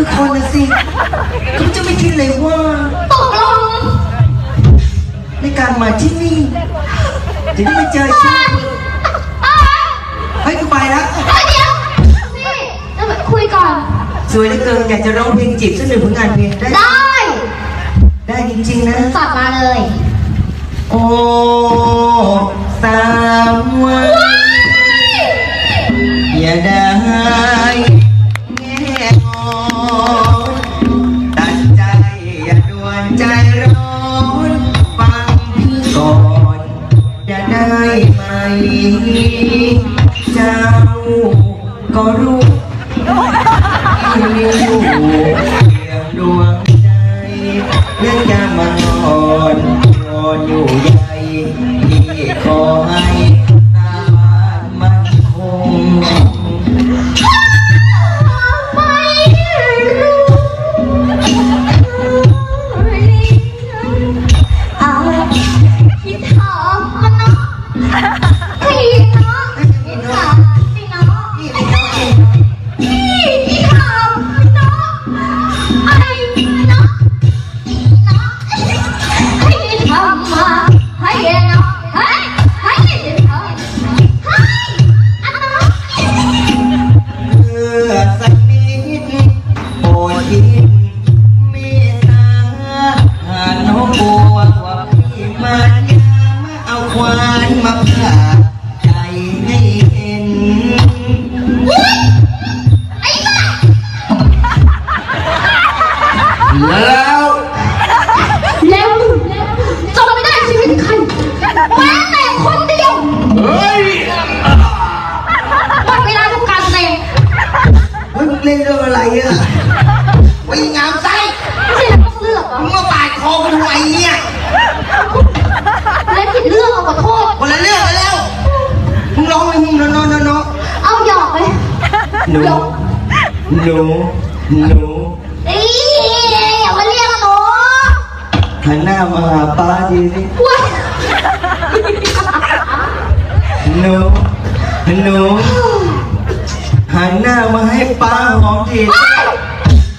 คือคนนะสิเขาจะไม่คิดเลยว่า ตกลงในการมาที่นี่จะได้มาเจอฉันอะเฮ้ยกูไปแล้วเดี๋ยวนี่เราไปคุยก่อน สวยเหลือเกินอยากจะร้องเพลงจีบสักหนึ่งผลงานเพลงได้ ได้ได้จริงๆนะ สับมาเลย โอ้สามวัน นอนฟังพี่ก่อน จะได้ไหม เจ้าก็รู้ที่มีอยู่เพียงดวงใจยังจะมานอนนอนอยู่ใหญ่ที่ขอให้ พี่ แล้วแล้วจนไม่ได้ชีวิตใครแม้แต่คนเดียวเฮ้ยหมดเวลาทำการแสดงเฮ้ยมึงเล่นเรื่องอะไรอะวิ่งงามไส้ไม่ใช่นักเลือกเหรอมึงมาปาดคอกูทำไมเนี่ยเล่นผิดเรื่องเอาขอโทษคนละเรื่องกันแล้วมึงร้องเลยมึงนอนนอนนอนเอาหยอกไปหนูหนูหนู อีอย่ามาเรียกหนู หันหน้ามาหาป้าดีสิว้ายหนูหนูหันหน้ามาให้ป้าหอมทีว้าย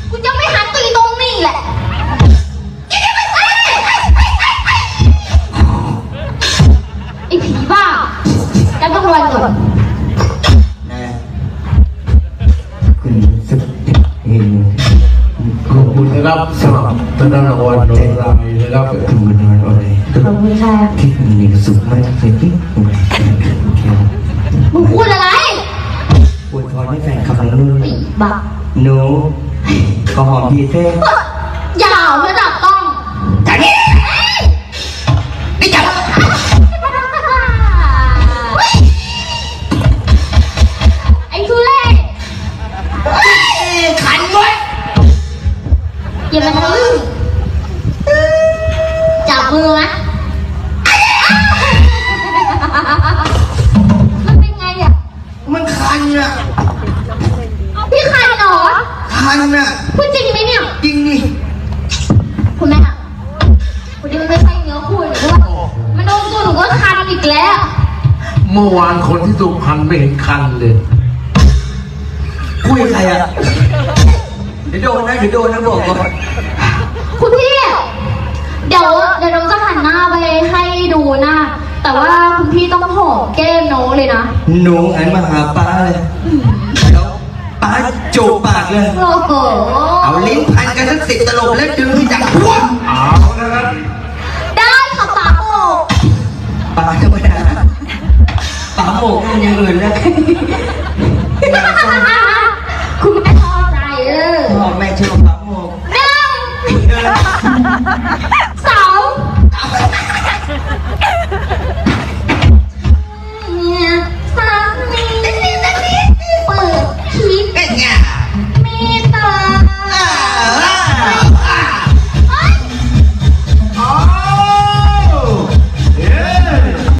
กูจะไม่หันตีตรงนี้แหละไอ้ผีบ้าจะต้องรวยก่อนำหรับท่านรางวัลโดยรายนะครับคุณบุญนอนอะไรขอบคุณค่ะที่คุณมีสุขมากเลยที่คุณมึงพูดอะไรอวยพรให้แฟนคลับของนุ่นไอ้บ้าหนูขอหอมทีเท่ยาวระดับต้องจันี่นี่จับไอ้ทุเล่ขันไว้อย่ามาทะลึ่งจับ มือนะมันเป็นไงอะ มันคันอะพี่คันเหรอ คันอะพูดจริงไหมเนี่ย จริงดิคุณแม่อะวันนี้มันไม่ใช่เนื้อคู่หนูด้วยมันโดนตัวหนูก็คันอีกแล้ว เมื่อวานคนที่สุพรรณไม่เห็นคันเลยคุยกับใครอะเดี๋ยวโดนนะเดี๋ยวโดนนะบอกก่อนคุณพี่ เดี๋ยวเดี๋ยวน้องจะหันหน้าไปให้ดูนะแต่ว่าคุณพี่ต้องหอมแก้มน้องเลยนะหนูหันมาหาป้าเลยแล้วป้าจูบปากเลย โอ้โหเอาลิ้นพันกันสักสิบตลบแล้วดึงที่จับพวกเอานะครับได้ค่ะป๋าโอ้ป้าธรรมดาป้าโมกมันอย่างอื่นแล้ว